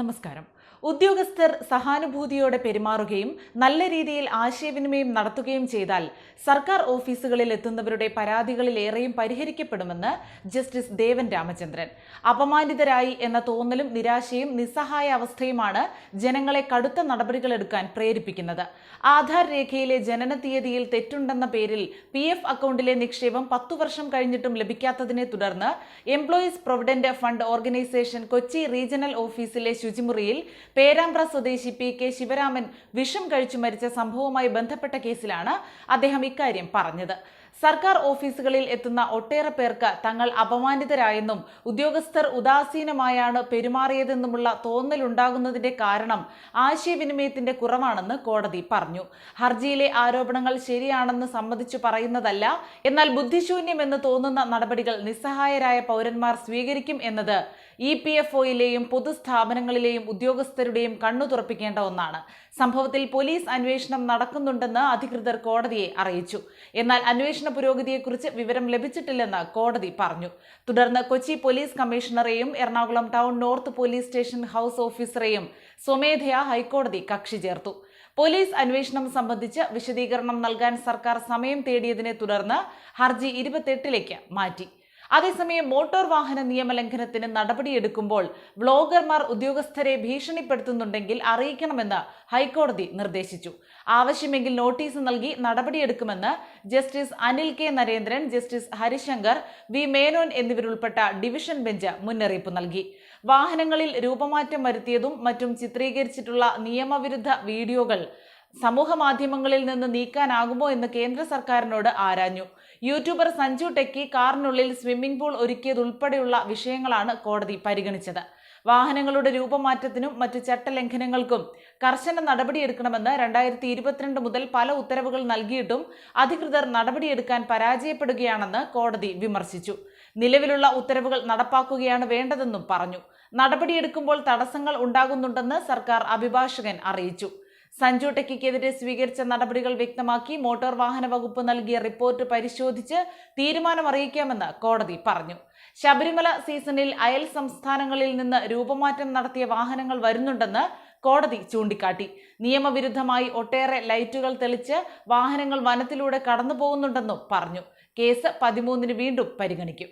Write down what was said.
നമസ്കാരം. ഉദ്യോഗസ്ഥർ സഹാനുഭൂതിയോടെ പെരുമാറുകയും നല്ല രീതിയിൽ ആശയവിനിമയം നടത്തുകയും ചെയ്താൽ സർക്കാർ ഓഫീസുകളിൽ എത്തുന്നവരുടെ പരാതികളിലേറെയും പരിഹരിക്കപ്പെടുമെന്ന് ജസ്റ്റിസ് ദേവൻ രാമചന്ദ്രൻ. അപമാനിതരായി എന്ന തോന്നലും നിരാശയും നിസ്സഹായ അവസ്ഥയുമാണ് ജനങ്ങളെ കടുത്ത നടപടികളെടുക്കാൻ പ്രേരിപ്പിക്കുന്നത്. ആധാർ രേഖയിലെ ജനന തീയതിയിൽ തെറ്റുണ്ടെന്ന പേരിൽ പി എഫ് അക്കൗണ്ടിലെ നിക്ഷേപം പത്തു വർഷം കഴിഞ്ഞിട്ടും ലഭിക്കാത്തതിനെ തുടർന്ന് employees provident fund organisation Kochi regional ഓഫീസിലെ ശുചിമുറിയിൽ പേരാമ്പ്ര സ്വദേശി പി കെ ശിവരാമൻ വിഷം കഴിച്ചു മരിച്ച സംഭവവുമായി ബന്ധപ്പെട്ട കേസിലാണ് അദ്ദേഹം ഇക്കാര്യം പറഞ്ഞത്. സർക്കാർ ഓഫീസുകളിൽ എത്തുന്ന ഒട്ടേറെ പേർക്ക് തങ്ങൾ അപമാനിതരായെന്നും ഉദ്യോഗസ്ഥർ ഉദാസീനമായാണ് പെരുമാറിയതെന്നുമുള്ള തോന്നലുണ്ടാകുന്നതിന്റെ കാരണം ആശയവിനിമയത്തിന്റെ കുറവാണെന്ന് കോടതി പറഞ്ഞു. ഹർജിയിലെ ആരോപണങ്ങൾ ശരിയാണെന്ന് സമ്മതിച്ചു പറയുന്നതല്ല എന്നാൽ ബുദ്ധിശൂന്യമെന്ന് തോന്നുന്ന നടപടികൾ നിസ്സഹായരായ പൗരന്മാർ സ്വീകരിക്കും എന്നത് ഇ പി എഫ് ഒയിലെയും പൊതുസ്ഥാപനങ്ങളിലെയും ഉദ്യോഗസ്ഥരുടെയും കണ്ണു തുറപ്പിക്കേണ്ട ഒന്നാണ്. സംഭവത്തിൽ പോലീസ് അന്വേഷണം നടക്കുന്നുണ്ടെന്ന് അധികൃതർ കോടതിയെ അറിയിച്ചു. എന്നാൽ അന്വേഷണ പുരോഗതിയെക്കുറിച്ച് വിവരം ലഭിച്ചിട്ടില്ലെന്ന് കോടതി പറഞ്ഞു. തുടർന്ന് Kochi police കമ്മീഷണറെയും Ernakulam town north police station house ഓഫീസറെയും സ്വമേധയാ ഹൈക്കോടതി കക്ഷി ചേർത്തു. പോലീസ് അന്വേഷണം സംബന്ധിച്ച് വിശദീകരണം നൽകാൻ സർക്കാർ സമയം തേടിയതിനെ തുടർന്ന് ഹർജി ഇരുപത്തെട്ടിലേക്ക് മാറ്റി. അതേസമയം മോട്ടോർ വാഹന നിയമലംഘനത്തിന് നടപടിയെടുക്കുമ്പോൾ വ്ളോഗർമാർ ഉദ്യോഗസ്ഥരെ ഭീഷണിപ്പെടുത്തുന്നുണ്ടെങ്കിൽ അറിയിക്കണമെന്ന് ഹൈക്കോടതി നിർദ്ദേശിച്ചു. ആവശ്യമെങ്കിൽ നോട്ടീസ് നൽകി നടപടിയെടുക്കുമെന്ന് justice Anil K Narendran justice Harishankar V Menon എന്നിവരുൾപ്പെട്ട division bench മുന്നറിയിപ്പ് നൽകി. വാഹനങ്ങളിൽ രൂപമാറ്റം വരുത്തിയതും മറ്റും ചിത്രീകരിച്ചിട്ടുള്ള നിയമവിരുദ്ധ വീഡിയോകൾ സമൂഹ മാധ്യമങ്ങളിൽ നിന്ന് നീക്കാനാകുമോ എന്ന് കേന്ദ്ര സർക്കാരിനോട് ആരാഞ്ഞു. യൂട്യൂബർ സഞ്ജു ടെക്കി കാറിനുള്ളിൽ സ്വിമ്മിംഗ് പൂൾ ഒരുക്കിയതുൾപ്പെടെയുള്ള വിഷയങ്ങളാണ് കോടതി പരിഗണിച്ചത്. വാഹനങ്ങളുടെ രൂപമാറ്റത്തിനും മറ്റു ചട്ടലംഘനങ്ങൾക്കും കർശന നടപടിയെടുക്കണമെന്ന് രണ്ടായിരത്തി ഇരുപത്തിരണ്ട് മുതൽ പല ഉത്തരവുകൾ നൽകിയിട്ടും അധികൃതർ നടപടിയെടുക്കാൻ പരാജയപ്പെടുകയാണെന്ന് കോടതി വിമർശിച്ചു. നിലവിലുള്ള ഉത്തരവുകൾ നടപ്പാക്കുകയാണ് വേണ്ടതെന്നും പറഞ്ഞു. നടപടിയെടുക്കുമ്പോൾ തടസ്സങ്ങൾ ഉണ്ടാകുന്നുണ്ടെന്ന് സർക്കാർ അഭിഭാഷകൻ അറിയിച്ചു. സഞ്ജു ടെക്കിക്കെതിരെ സ്വീകരിച്ച നടപടികൾ വ്യക്തമാക്കി മോട്ടോർ വാഹന വകുപ്പ് നൽകിയ റിപ്പോർട്ട് പരിശോധിച്ച് തീരുമാനം അറിയിക്കാമെന്ന് കോടതി പറഞ്ഞു. ശബരിമല സീസണിൽ അയൽ സംസ്ഥാനങ്ങളിൽ നിന്ന് രൂപമാറ്റം നടത്തിയ വാഹനങ്ങൾ വരുന്നുണ്ടെന്ന് കോടതി ചൂണ്ടിക്കാട്ടി. നിയമവിരുദ്ധമായി ഒട്ടേറെ ലൈറ്റുകൾ തെളിച്ച് വാഹനങ്ങൾ വനത്തിലൂടെ കടന്നു പോകുന്നുണ്ടെന്നും പറഞ്ഞു. കേസ് പതിമൂന്നിന് വീണ്ടും പരിഗണിക്കും.